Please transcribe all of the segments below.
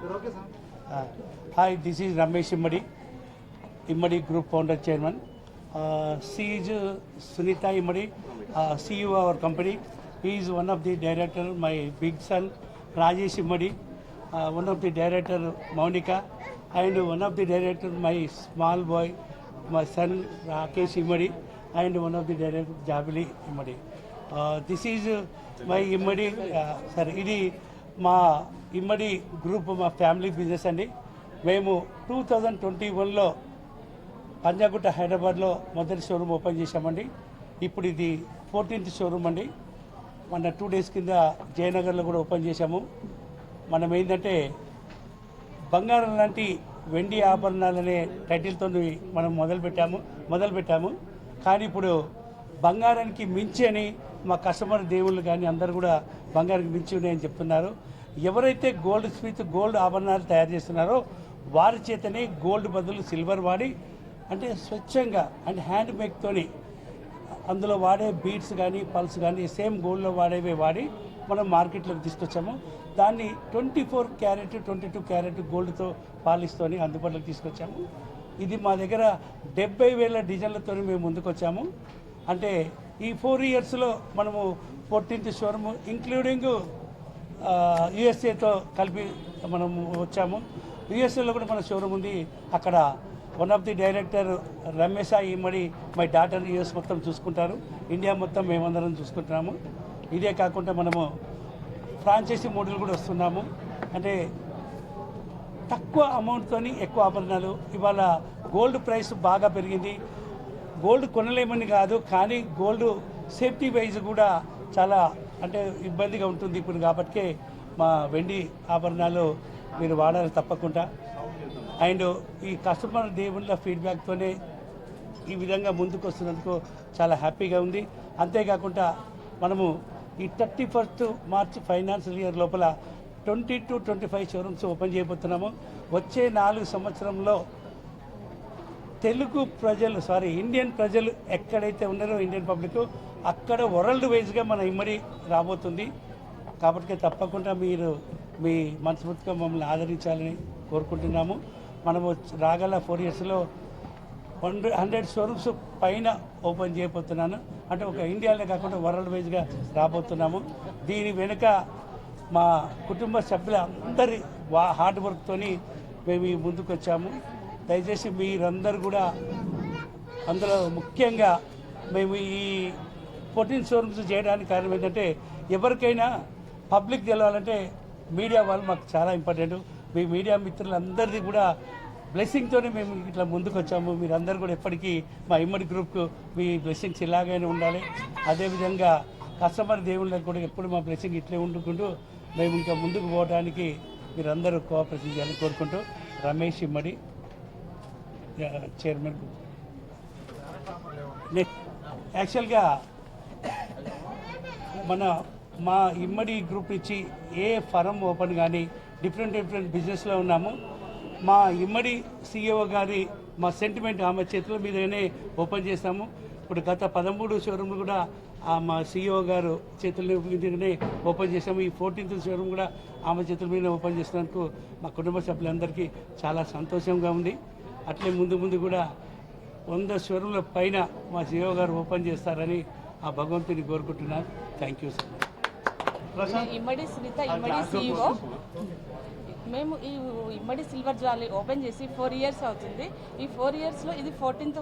Uh, Hi, this is Ramesh Immadi, Immadi Group Founder Chairman. Uh, She is uh, Sunita Immadi, uh, CEO of our company. He is one of the director, my big son Rajesh Immadi, uh, one of the director Monica, and one of the director my small boy, my son Rakesh Immadi, and one of the director Jabili Immadi. Uh, This is uh, my Immadi, uh, sorry, ఇది మా Immadi group మా family business అండి. మేము two thousand twenty వన్లో పంజాగుట్ట హైదరాబాద్లో మొదటి showroom open చేశామండి. ఇప్పుడు ఇది ఫోర్టీన్త్ షోరూమ్ అండి. మన టూ డేస్ కింద జయనగర్లో కూడా ఓపెన్ చేశాము. మనం ఏంటంటే బంగారం లాంటి వెండి ఆభరణాలనే టైటిల్తో మనం మొదలు పెట్టాము మొదలు పెట్టాము. కానీ ఇప్పుడు బంగారానికి మించి అని మా కస్టమర్ దేవుళ్ళు కానీ అందరూ కూడా బంగారానికి మించి ఉన్నాయని చెప్తున్నారు. ఎవరైతే గోల్డ్ స్మిత్ గోల్డ్ ఆభరణాలు తయారు చేస్తున్నారో వారి చేతనే గోల్డ్ బదులు సిల్వర్ వాడి అంటే స్వచ్ఛంగా అంటే హ్యాండ్ మేక్తోని అందులో వాడే బీడ్స్ కానీ పల్స్ కానీ సేమ్ గోల్డ్లో వాడేవి వాడి మనం మార్కెట్లోకి తీసుకొచ్చాము. దాన్ని twenty four carat twenty two carat గోల్డ్తో పాలిస్తోని అందుబాటులోకి తీసుకొచ్చాము. ఇది మా దగ్గర డెబ్బై వేల డిజైన్లతో మేము ముందుకొచ్చాము. అంటే ఈ ఫోర్ ఇయర్స్లో మనము ఫోర్టీన్త్ షోరూమ్ ఇంక్లూడింగ్ యుఎస్ఏతో కలిపి మనం వచ్చాము. యుఎస్ఏలో కూడా మన షోరూమ్ ఉంది. అక్కడ one of the director Ramesh Immadi my daughter US మొత్తం చూసుకుంటారు. ఇండియా మొత్తం మేమందరం చూసుకుంటున్నాము. ఇదే కాకుండా మనము ఫ్రాంచైజీ మోడల్ కూడా వస్తున్నాము. అంటే తక్కువ అమౌంట్తోని ఎక్కువ ఆభరణాలు. ఇవాళ గోల్డ్ ప్రైస్ బాగా పెరిగింది. గోల్డ్ కొనలేమని కాదు కానీ గోల్డ్ సేఫ్టీ వైజ్ కూడా చాలా అంటే ఇబ్బందిగా ఉంటుంది ఇప్పుడు కాబట్టి మా వెండి ఆభరణాలు మీరు వాడాలి తప్పకుండా. అండ్ ఈ కస్టమర్ దేవుళ్ళ ఫీడ్బ్యాక్తోనే ఈ విధంగా ముందుకు వస్తున్నందుకు చాలా హ్యాపీగా ఉంది. అంతేకాకుండా మనము ఈ thirty first March financial year లోపల twenty to twenty five showrooms open చేయబోతున్నాము. వచ్చే నాలుగు సంవత్సరంలో తెలుగు ప్రజలు సారీ ఇండియన్ ప్రజలు ఎక్కడైతే ఉన్నారో ఇండియన్ పబ్లిక్ అక్కడ వరల్డ్ వైజ్గా మన ఇమ్మడి రాబోతుంది. కాబట్టి తప్పకుండా మీరు మీ మనస్ఫూర్తిగా మమ్మల్ని ఆదరించాలని కోరుకుంటున్నాము. మనము రాగల ఫోర్ ఇయర్స్లో హండ్రెడ్ హండ్రెడ్ షోరూమ్స్ పైన ఓపెన్ చేయబోతున్నాను. అంటే ఒక ఇండియాలో కాకుండా వరల్డ్ వైజ్గా రాబోతున్నాము. దీని వెనుక మా కుటుంబ సభ్యుల అందరి వా హార్డ్ వర్క్తోని మేము ముందుకు వచ్చాము దయచేసి మీరందరూ కూడా అందులో ముఖ్యంగా మేము ఈ ఫోర్టీన్ షోరూమ్స్ చేయడానికి కారణం ఏంటంటే ఎవరికైనా పబ్లిక్ తెలవాలంటే మీడియా వాళ్ళు మాకు చాలా ఇంపార్టెంట్. మీ మీడియా మిత్రులందరిది కూడా బ్లెస్సింగ్తోనే మేము ఇట్లా ముందుకు వచ్చాము మీరందరూ కూడా ఎప్పటికీ మా ఇమ్మడి గ్రూప్కు మీ బ్లెస్సింగ్స్ ఇలాగైనా ఉండాలి. అదేవిధంగా కస్టమర్ దేవుళ్ళకి కూడా ఎప్పుడు మా బ్లెస్సింగ్ ఇట్లే ఉండుకుంటూ మేము ఇంకా ముందుకు పోవడానికి మీరందరూ కోఆపరేషన్ చేయాలని కోరుకుంటూ రమేష్ ఇమ్మడి చైర్మన్ యాక్చువల్గా మన మా ఇమ్మడి గ్రూప్ నుంచి ఏ ఫరం ఓపెన్ కానీ డిఫరెంట్ డిఫరెంట్ బిజినెస్లో ఉన్నాము. మా ఇమ్మడి సిఇఓ గారి మా సెంటిమెంట్ ఆమె చేతుల మీదనే ఓపెన్ చేస్తాము ఇప్పుడు గత పదమూడు షోరూమ్లు కూడా ఆ మా సిఇఓ గారు చేతుల మీదనే ఓపెన్ చేసాము ఈ ఫోర్టీన్త్ షోరూమ్ కూడా ఆమె చేతుల మీద ఓపెన్ చేసినందుకు మా కుటుంబ సభ్యులందరికీ చాలా సంతోషంగా ఉంది. అట్లే ముందు ముందు కూడా వంద షోరూమ్ల పైన మా సిఇఓ గారు ఓపెన్ చేస్తారని ఆ భగవంతుని కోరుకుంటున్నాను thank you sir Immadi Sunitha Immadi CEO మేము ఈ ఇమ్మడి సిల్వర్ జ్వాలీ ఓపెన్ చేసి ఫోర్ ఇయర్స్ అవుతుంది. ఈ ఫోర్ ఇయర్స్లో ఇది ఫోర్టీన్త్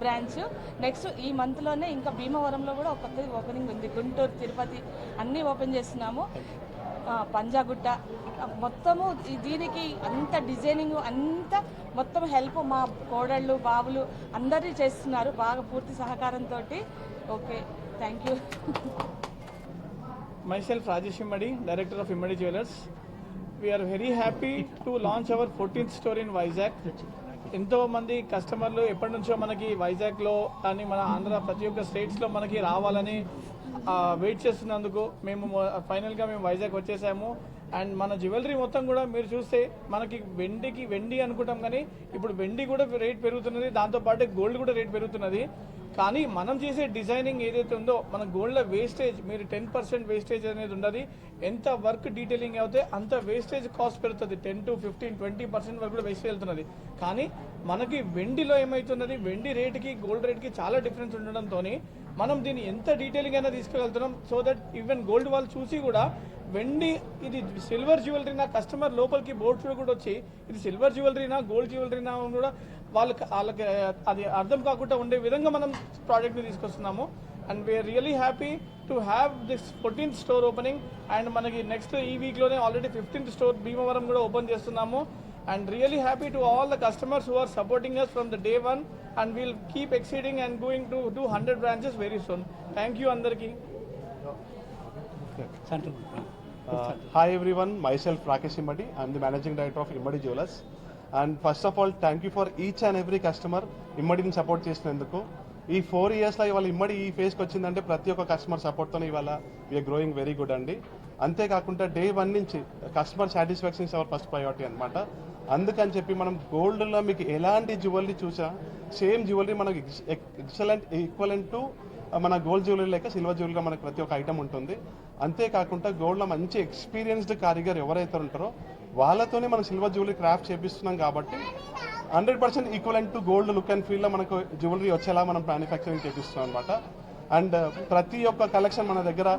బ్రాంచ్. నెక్స్ట్ ఈ మంత్లోనే ఇంకా భీమవరంలో కూడా ఒక కొత్తది ఓపెనింగ్ ఉంది. గుంటూరు తిరుపతి అన్నీ ఓపెన్ చేస్తున్నాము. ఆ, పంజాగుట్ట. మొత్తము దీనికి అంత డిజైనింగ్ అంత మొత్తం హెల్ప్ మా కోడళ్ళు బాబులు అందరూ చేస్తున్నారు. బాగా పూర్తి సహకారంతో okay thank you my myself Rajesh Immadi director of Immadi jewellers we are very happy to launch our fourteenth store in Vizag ఎంతోమంది కస్టమర్లు ఎప్పటి నుంచో మనకి వైజాగ్లో కానీ మన ఆంధ్ర ప్రతి ఒక్క స్టేట్స్లో మనకి రావాలని వెయిట్ చేస్తున్నందుకు మేము ఫైనల్గా మేము వైజాగ్ వచ్చేసాము. అండ్ మన జ్యువెలరీ మొత్తం కూడా మీరు చూస్తే మనకి వెండికి వెండి అనుకుంటాం కానీ ఇప్పుడు వెండి కూడా రేట్ పెరుగుతున్నది దాంతోపాటు గోల్డ్ కూడా రేట్ పెరుగుతున్నది. కానీ మనం చేసే డిజైనింగ్ ఏదైతే ఉందో మన గోల్డ్లో వేస్టేజ్ మీరు టెన్ పర్సెంట్ వేస్టేజ్ అనేది ఉండదు. ఎంత వర్క్ డీటెయిలింగ్ అయితే అంత వేస్టేజ్ కాస్ట్ పెరుగుతుంది. Ten to fifteen twenty percent వరకు కూడా వేస్ట్ వెళ్తున్నది. కానీ మనకి వెండిలో ఏమవుతున్నది వెండి రేట్కి గోల్డ్ రేట్కి చాలా డిఫరెన్స్ ఉండడంతో మనం దీన్ని ఎంత డీటెయిలింగ్ అయినా తీసుకెళ్తున్నాం సో దట్ ఈవెన్ గోల్డ్ వాళ్ళు చూసి కూడా వెండి ఇది సిల్వర్ జ్యువెలరీనా కస్టమర్ లోపలికి బోర్డ్ కూడా వచ్చి ఇది సిల్వర్ జ్యువెలరీనా గోల్డ్ జ్యువెలరీనా కూడా వాళ్ళకి వాళ్ళకి అది అర్థం కాకుండా ఉండే విధంగా మనం ప్రోడక్ట్ని తీసుకొస్తున్నాము. And we are really happy to have this fourteenth store opening and మనకి నెక్స్ట్ ఈ వీక్లోనే ఆల్రెడీ ఫిఫ్టీన్త్ స్టోర్ భీమవరం కూడా ఓపెన్ చేస్తున్నాము. And really happy to all the customers who are supporting us from the day one and we'll keep exceeding and going to do hundred branches very soon thank you అందరికీ. Central. Hi everyone myself Rakesh Immadi I'm the managing director of Immadi jewellers and first of all thank you for each and every customer ఇమ్మడిని support చేసినందుకు. ఈ four ఇయర్స్లో ఇవాళ ఇమ్మడి ఈ ఫేస్కి వచ్చిందంటే ప్రతి ఒక్క కస్టమర్ సపోర్ట్తో ఇవాళ వీఆర్ గ్రోయింగ్ వెరీ గుడ్ అండి. అంతేకాకుండా డే వన్ నుంచి customer satisfaction is our first priority అనమాట అందుకని చెప్పి మనం గోల్డ్లో మీకు ఎలాంటి జ్యువెలరీ చూసా సేమ్ జ్యువెలరీ మనకి ఎక్సలెంట్ ఈక్వలెంట్ టు మన గోల్డ్ జ్యువెలరీ లేక సిల్వర్ జ్యువెలరీగా మనకు ప్రతి ఒక్క ఐటమ్ ఉంటుంది. అంతేకాకుండా గోల్డ్లో మంచి ఎక్స్పీరియన్స్డ్ కారిగర్ ఎవరైతే ఉంటారో వాళ్ళతోనే మనం సిల్వర్ జ్యువెలరీ క్రాఫ్ట్ చేపిస్తున్నాం కాబట్టి hundred percent equal to gold look and ఫీల్లో మనకు జ్యువెలరీ వచ్చేలా మనం మ్యానుఫ్యాక్చరింగ్ చేపిస్తున్నాం అనమాట అండ్ ప్రతి ఒక్క కలెక్షన్ మన దగ్గర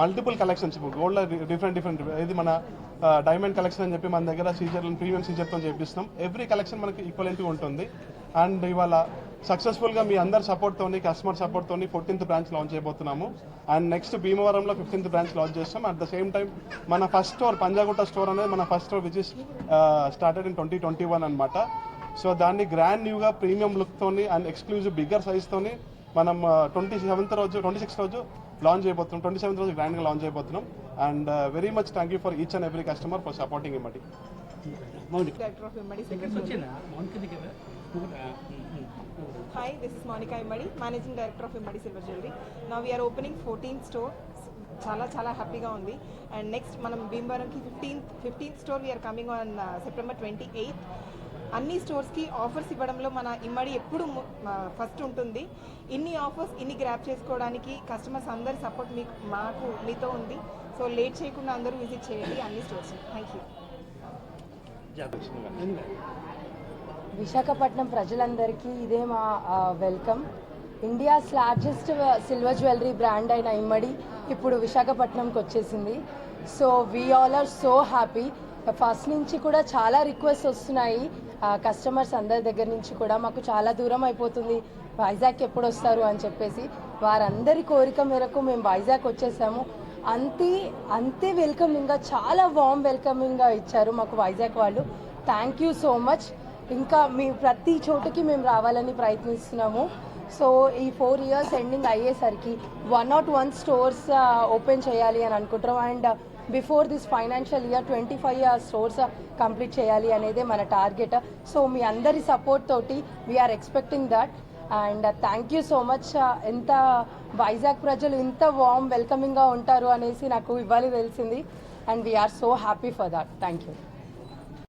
మల్టిపుల్ కలెక్షన్స్. ఇప్పుడు గోల్డ్లో డిఫరెంట్ డిఫరెంట్ ఇది మన డైమండ్ కలెక్షన్ అని చెప్పి మన దగ్గర సీజర్ ప్రీమియం సీజర్తో చేపిస్తున్నాం. ఎవ్రీ కలెక్షన్ మనకి ఈక్వలెంట్గా ఉంటుంది. అండ్ ఇవాళ సక్సెస్ఫుల్గా మీ అందరి సపోర్ట్తోని కస్టమర్ సపోర్ట్తోని ఫోర్టీన్త్ బ్రాంచ్ లాంచ్ చేయబోతున్నాము. అండ్ నెక్స్ట్ భీమవరంలో ఫిఫ్టీన్త్ బ్రాంచ్ లాంచ్ చేస్తాం. అట్ ద సేమ్ టైం మన ఫస్ట్ స్టోర్ పంజాగుట్ట స్టోర్ అనేది మన first store which is started in twenty twenty one అనమాట సో దాన్ని గ్రాండ్ న్యూగా ప్రీమియం లుక్తోని అండ్ ఎక్స్క్లూజివ్ బిగ్గర్ సైజ్తోని మనం ట్వంటీ సెవెంత్ రోజు ట్వంటీ సిక్స్త్ రోజు లాంచ్ చేయబోతున్నాం. ట్వంటీ సెవెంత్ రోజు గ్రాండ్గా లాంచ్ చేయబోతున్నాం. And very much thank you for each and every customer for supporting Immadi Hi, this is Monica Immadi, Managing Director of Immadi Silver Jewelry. Now we are opening 14th store. చాలా చాలా హ్యాపీగా ఉంది. And next మనం భీమవరంకి fifteenth fifteenth store we are coming on September twenty eighth అన్ని స్టోర్స్కి offers ఇవ్వడంలో మన ఇమ్మడి ఎప్పుడు ఫస్ట్ ఉంటుంది. ఇన్ని ఆఫర్స్ ఇన్ని గ్రాప్ చేసుకోవడానికి కస్టమర్స్ అందరి సపోర్ట్ మీకు మాకు మీతో ఉంది. సో లేట్ చేయకుండా అందరూ విజిట్ చేయండి అన్ని స్టోర్స్ థ్యాంక్ యూ విశాఖపట్నం ప్రజలందరికీ ఇదే మా welcome India's largest silver jewellery brand అయిన ఇమ్మడి ఇప్పుడు విశాఖపట్నంకి వచ్చేసింది. So we all are so happy first నుంచి కూడా చాలా రిక్వెస్ట్ వస్తున్నాయి. కస్టమర్స్ అందరి దగ్గర నుంచి కూడా మాకు చాలా దూరం అయిపోతుంది. వైజాగ్ ఎప్పుడు వస్తారు అని చెప్పేసి వారందరి కోరిక మేరకు మేము వైజాగ్ వచ్చేసాము. అంతే అంతే వెల్కమింగ్గా చాలా వామ్ వెల్కమింగ్గా ఇచ్చారు మాకు వైజాగ్ వాళ్ళు. థ్యాంక్ యూ సో మచ్ ఇంకా మీ ప్రతి చోటుకి మేము రావాలని ప్రయత్నిస్తున్నాము. సో ఈ ఫోర్ ఇయర్స్ ఎండింగ్ అయ్యేసరికి one not one stores open చేయాలి అని అనుకుంటున్నాం. And before this financial year twenty five stores complete చేయాలి అనేదే మన టార్గెట్ సో మీ అందరి సపోర్ట్ తోటి we are expecting that and thank you so much ఎంత వైజాగ్ ప్రజలు ఇంత వామ్ వెల్కమింగ్గా ఉంటారు అనేసి నాకు ఇవ్వాలి తెలిసింది. And we are so happy for that thank you